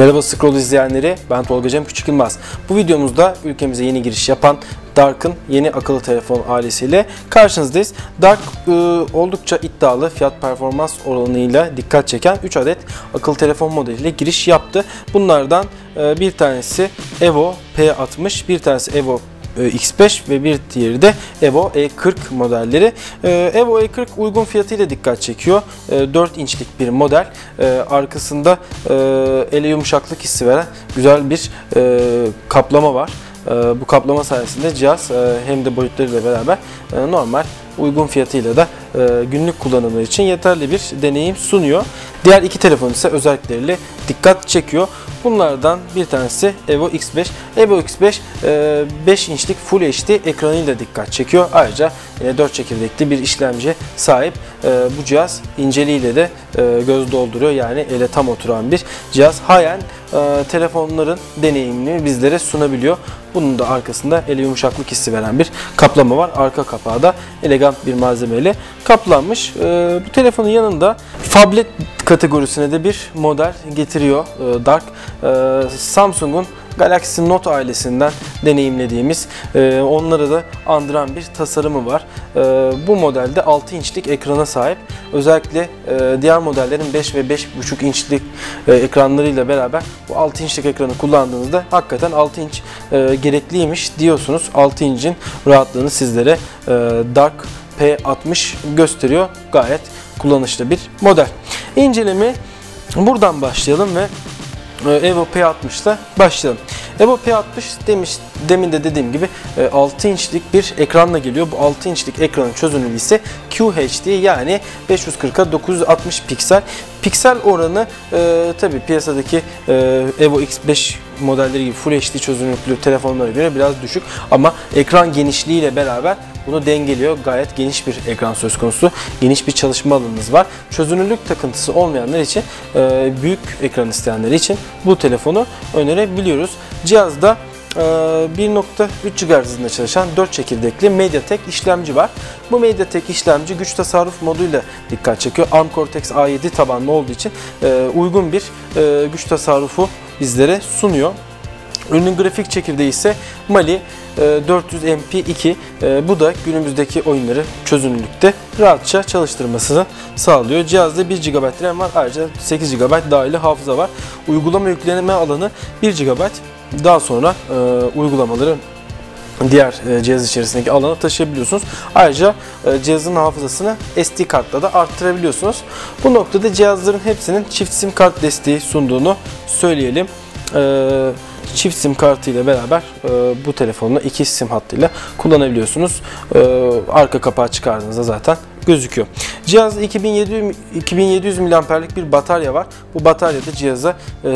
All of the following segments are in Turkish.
Merhaba Scroll izleyenleri, ben Tolga Cem Küçük Yılmaz. Bu videomuzda ülkemize yeni giriş yapan Dark'ın yeni akıllı telefon ailesiyle karşınızdayız. Dark e, oldukça iddialı fiyat performans oranıyla dikkat çeken 3 adet akıllı telefon modeliyle giriş yaptı. Bunlardan e, bir tanesi Evo P60, bir tanesi Evo X5 ve bir diğeri de Evo E40 modelleri. E, Evo E40 uygun fiyatıyla dikkat çekiyor. 4 e, inçlik bir model. Arkasında ele yumuşaklık hissi veren güzel bir kaplama var. Bu kaplama sayesinde cihaz hem de boyutlarıyla beraber normal uygun fiyatıyla da günlük kullanımı için yeterli bir deneyim sunuyor. Diğer iki telefon ise özellikleriyle dikkat çekiyor. Bunlardan bir tanesi Evo X5. Evo X5 5 e, inçlik Full HD ekranıyla dikkat çekiyor. Ayrıca 4 çekirdekli bir işlemci sahip. E, bu cihaz inceliğiyle de e, göz dolduruyor. Yani ele tam oturan bir cihaz. High-end telefonların deneyimini bizlere sunabiliyor. Bunun da arkasında ele yumuşaklık hissi veren bir kaplama var. Arka kapağı da elegant bir malzemeyle kaplanmış. Bu telefonun yanında Fablet kategorisine de bir model getiriyor e, Dark. E, Samsung'un Galaxy Note ailesinden deneyimlediğimiz e, onları da andıran bir tasarımı var. Bu modelde 6 inçlik ekrana sahip. Özellikle diğer modellerin 5 ve 5.5 inçlik ekranlarıyla beraber bu 6 inçlik ekranı kullandığınızda hakikaten 6 inç gerekliymiş diyorsunuz. 6 inçin rahatlığını sizlere Dark P60 gösteriyor. Gayet kullanışlı bir model. İnceleme buradan başlayalım ve e, Evo P60'la başlayalım. Evo P60 demiş, demin de dediğim gibi 6 e, inçlik bir ekranla geliyor. Bu 6 inçlik ekranın çözünürlüğü ise QHD yani 540'a 960 piksel. Piksel oranı e, tabi piyasadaki e, Evo X5 modelleri gibi Full HD çözünürlüklü telefonlara göre biraz düşük ama ekran genişliğiyle beraber bunu dengeliyor. Gayet geniş bir ekran söz konusu. Geniş bir çalışma alanınız var. Çözünürlük takıntısı olmayanlar için, e, büyük ekran isteyenler için bu telefonu önerebiliyoruz. Cihazda 1.3 GHz hızında çalışan 4 çekirdekli MediaTek işlemci var. Bu MediaTek işlemci güç tasarruf moduyla dikkat çekiyor. ARM Cortex A7 tabanlı olduğu için e, uygun bir e, güç tasarrufu bizlere sunuyor. Ürünün grafik çekirdeği ise Mali 400 MP2. Bu da günümüzdeki oyunları çözünürlükte rahatça çalıştırmasını sağlıyor. Cihazda 1 GB RAM var. Ayrıca 8 GB dahili hafıza var. Uygulama yükleme alanı 1 GB. Daha sonra e, uygulamaları diğer e, cihaz içerisindeki alana taşıyabiliyorsunuz. Ayrıca e, cihazın hafızasını SD kartla da arttırabiliyorsunuz. Bu noktada cihazların hepsinin çift sim kart desteği sunduğunu söyleyelim. Ee, çift sim kartı ile beraber e, bu telefonla iki sim hattıyla kullanabiliyorsunuz. E, arka kapağı çıkardığınızda zaten gözüküyor. Cihazda 2700, 2700 mAh'lik bir batarya var. Bu batarya da cihaza e,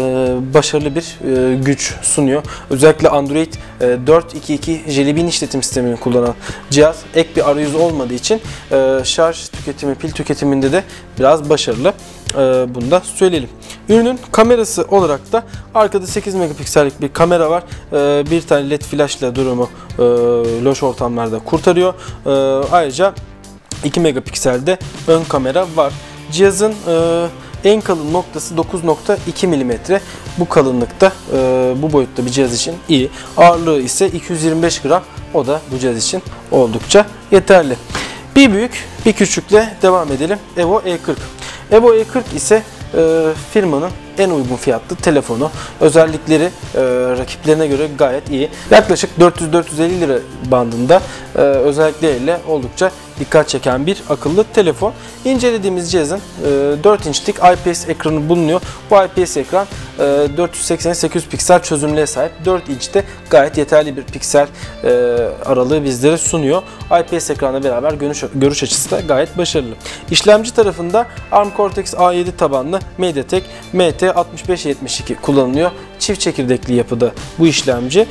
başarılı bir e, güç sunuyor. Özellikle Android e, 4.2.2 Jelly Bean işletim sistemini kullanan cihaz ek bir arayüz olmadığı için e, şarj tüketimi, pil tüketiminde de biraz başarılı. E, bunu da söyleyelim. Ürünün kamerası olarak da arkada 8 megapiksellik bir kamera var. E, bir tane led flashla durumu e, loş ortamlarda kurtarıyor. E, ayrıca 2 megapikselde ön kamera var. Cihazın e, en kalın noktası 9.2 mm. Bu kalınlıkta, e, bu boyutta bir cihaz için iyi. Ağırlığı ise 225 gram. O da bu cihaz için oldukça yeterli. Bir büyük, bir küçükle devam edelim. Evo E40. Evo E40 ise e, firmanın en uygun fiyatlı telefonu. Özellikleri e, rakiplerine göre gayet iyi. Yaklaşık 400-450 lira bandında e, özellikleriyle oldukça dikkat çeken bir akıllı telefon. İncelediğimiz cihazın e, 4 inçlik IPS ekranı bulunuyor. Bu IPS ekran e, 480-800 piksel çözünürlüğe sahip. 4 inçte gayet yeterli bir piksel e, aralığı bizlere sunuyor. IPS ekranla beraber görüş, görüş açısı da gayet başarılı. İşlemci tarafında ARM Cortex A7 tabanlı MediaTek MT6572 kullanılıyor. Çift çekirdekli yapıda bu işlemci. E,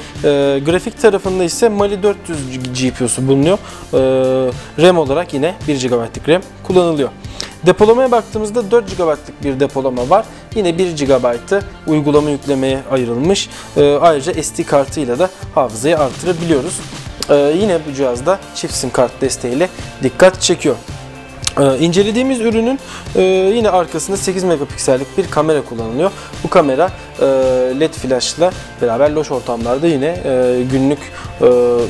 grafik tarafında ise Mali 400 GPU'su bulunuyor. E, RAM olarak yine 1 GB'lık RAM kullanılıyor. Depolamaya baktığımızda 4 GB'lık bir depolama var. Yine 1 GB'ı uygulama yüklemeye ayrılmış. E, ayrıca SD kartıyla da hafızayı artırabiliyoruz. E, yine bu cihazda çift sim kart desteğiyle dikkat çekiyor. Ee, incelediğimiz ürünün e, yine arkasında 8 megapiksellik bir kamera kullanılıyor. Bu kamera led flashla beraber loş ortamlarda yine e, günlük e,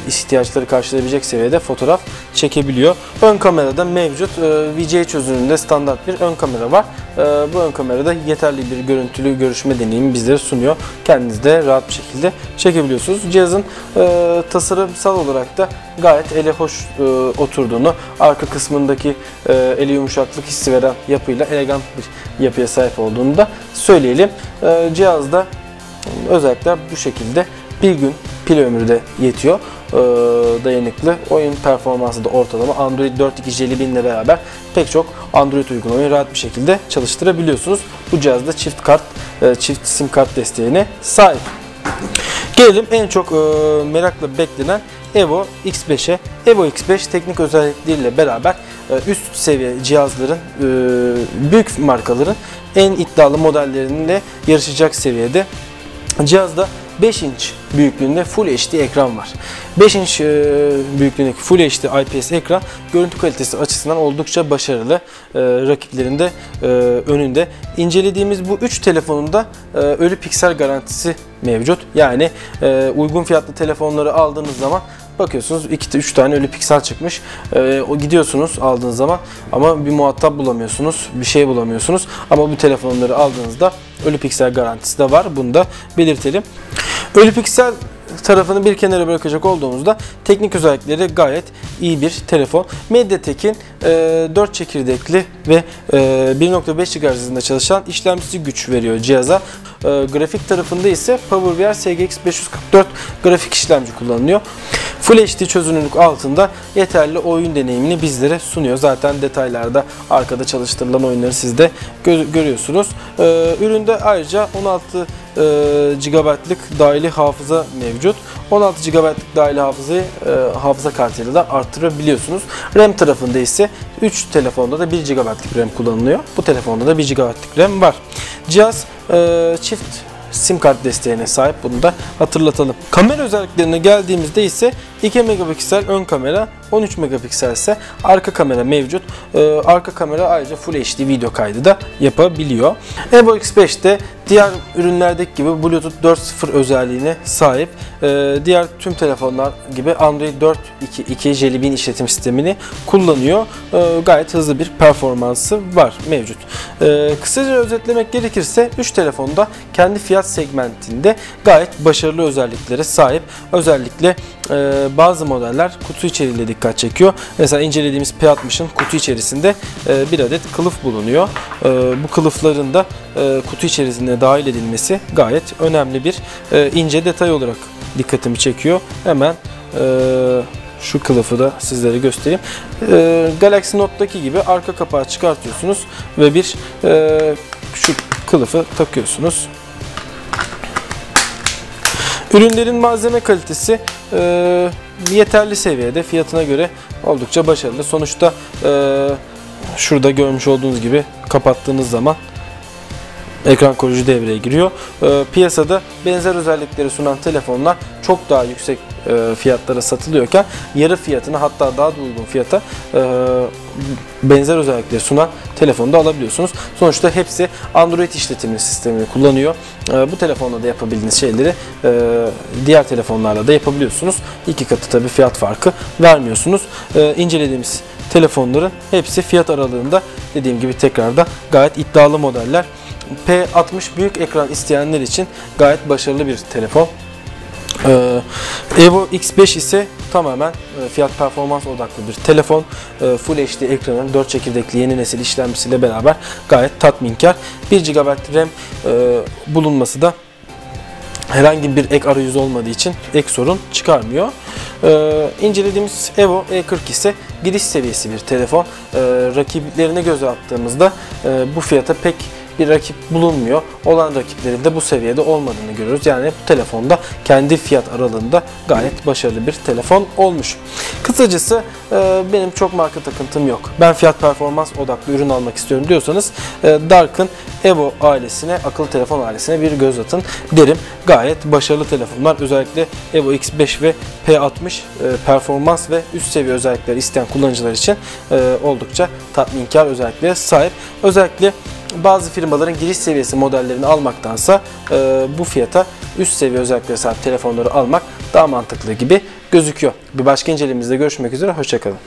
ihtiyaçları karşılayabilecek seviyede fotoğraf çekebiliyor. Ön kamerada mevcut e, VGA çözünürlüğünde standart bir ön kamera var. E, bu ön kamerada yeterli bir görüntülü görüşme deneyimi bizlere sunuyor. Kendiniz de rahat bir şekilde çekebiliyorsunuz. Cihazın e, tasarımsal olarak da gayet ele hoş e, oturduğunu, arka kısmındaki e, ele yumuşaklık hissi veren yapıyla elegant bir yapıya sahip olduğunu da söyleyelim. E, cihazda özellikle bu şekilde bir gün pil ömrü de yetiyor e, dayanıklı. Oyun performansı da ortalama. Android 4.2 Jelly Bean ile beraber pek çok Android uygulamayı rahat bir şekilde çalıştırabiliyorsunuz. Bu cihazda çift kart, e, çift sim kart desteğine sahip. Gelelim en çok e, merakla beklenen Evo X5'e. Evo X5 teknik özellikleriyle beraber e, üst seviye cihazların, e, büyük markaların en iddialı modelleriyle yarışacak seviyede. Cihazda 5 inç büyüklüğünde Full HD ekran var. 5 inç e, büyüklüğündeki Full HD IPS ekran görüntü kalitesi açısından oldukça başarılı. E, rakiplerinde e, önünde. İncelediğimiz bu 3 telefonunda e, ölü piksel garantisi mevcut. Yani uygun fiyatlı telefonları aldığınız zaman bakıyorsunuz 2 3 tane ölü piksel çıkmış. E, o gidiyorsunuz aldığınız zaman ama bir muhatap bulamıyorsunuz, bir şey bulamıyorsunuz. Ama bu telefonları aldığınızda ölü piksel garantisi de var. Bunu da belirtelim. Ölü piksel tarafını bir kenara bırakacak olduğumuzda teknik özellikleri gayet iyi bir telefon. Mediatek'in e, 4 çekirdekli ve e, 1.5 GHz hızında çalışan işlemcisi güç veriyor cihaza. E, grafik tarafında ise PowerVR SGX 544 grafik işlemci kullanılıyor. Full HD çözünürlük altında yeterli oyun deneyimini bizlere sunuyor. Zaten detaylarda arkada çalıştırılan oyunları siz de gö görüyorsunuz. Ee, üründe ayrıca 16 e, GB'lık dahili hafıza mevcut. 16 GB'lık dahili hafızayı e, hafıza kartıyla da arttırabiliyorsunuz. RAM tarafında ise 3 telefonda da 1 GB'lık RAM kullanılıyor. Bu telefonda da 1 GB'lık RAM var. Cihaz e, çift sim kart desteğine sahip. Bunu da hatırlatalım. Kamera özelliklerine geldiğimizde ise 2 megapiksel ön kamera, 13 megapiksel ise arka kamera mevcut. Ee, arka kamera ayrıca Full HD video kaydı da yapabiliyor. Evo X5'te diğer ürünlerdeki gibi Bluetooth 4.0 özelliğine sahip. Ee, diğer tüm telefonlar gibi Android 4.2 Jelly Bean işletim sistemini kullanıyor. Ee, gayet hızlı bir performansı var mevcut. Ee, kısaca özetlemek gerekirse 3 telefonda kendi fiyat segmentinde gayet başarılı özelliklere sahip. Özellikle e, bazı modeller kutu içeriğiyle dikkat çekiyor. Mesela incelediğimiz P60'ın kutu içerisinde e, bir adet kılıf bulunuyor. E, bu kılıfların da e, kutu içerisinde dahil edilmesi gayet önemli bir e, ince detay olarak dikkatimi çekiyor. Hemen e, şu kılıfı da sizlere göstereyim. E, Galaxy Note'daki gibi arka kapağı çıkartıyorsunuz ve bir e, şu kılıfı takıyorsunuz. Ürünlerin malzeme kalitesi e, yeterli seviyede. Fiyatına göre oldukça başarılı. Sonuçta e, şurada görmüş olduğunuz gibi kapattığınız zaman ekran koruyucu devreye giriyor. E, piyasada benzer özellikleri sunan telefonlar çok daha yüksek e, fiyatlara satılıyorken yarı fiyatına hatta daha da uygun fiyata e, benzer özellikleri sunan telefonu da alabiliyorsunuz. Sonuçta hepsi Android işletim sistemini kullanıyor. E, bu telefonla da yapabildiğiniz şeyleri e, diğer telefonlarla da yapabiliyorsunuz. İki katı tabi fiyat farkı vermiyorsunuz. E, incelediğimiz telefonların hepsi fiyat aralığında dediğim gibi tekrarda gayet iddialı modeller. P60 büyük ekran isteyenler için gayet başarılı bir telefon. Ee, Evo X5 ise tamamen e, fiyat performans odaklı bir telefon. E, Full HD ekranın 4 çekirdekli yeni nesil işlemcisiyle beraber gayet tatminkar. 1 GB RAM e, bulunması da herhangi bir ek arayüz olmadığı için ek sorun çıkarmıyor. Ee, incelediğimiz Evo E40 ise giriş seviyesi bir telefon. Rakiplerine göz attığımızda bu fiyata pek bir rakip bulunmuyor. Olan rakiplerin de bu seviyede olmadığını görüyoruz. Yani bu telefonda kendi fiyat aralığında gayet başarılı bir telefon olmuş. Kısacası e, benim çok marka takıntım yok. Ben fiyat performans odaklı ürün almak istiyorum diyorsanız e, Dark'ın Evo ailesine, akıllı telefon ailesine bir göz atın derim. Gayet başarılı telefonlar. Özellikle Evo X5 ve P60 e, performans ve üst seviye özellikler isteyen kullanıcılar için oldukça tatminkar özelliklere sahip. Özellikle bazı firmaların giriş seviyesi modellerini almaktansa e, bu fiyata üst seviye özelliklere sahip telefonları almak daha mantıklı gibi gözüküyor. Bir başka incelememizde görüşmek üzere, hoşçakalın.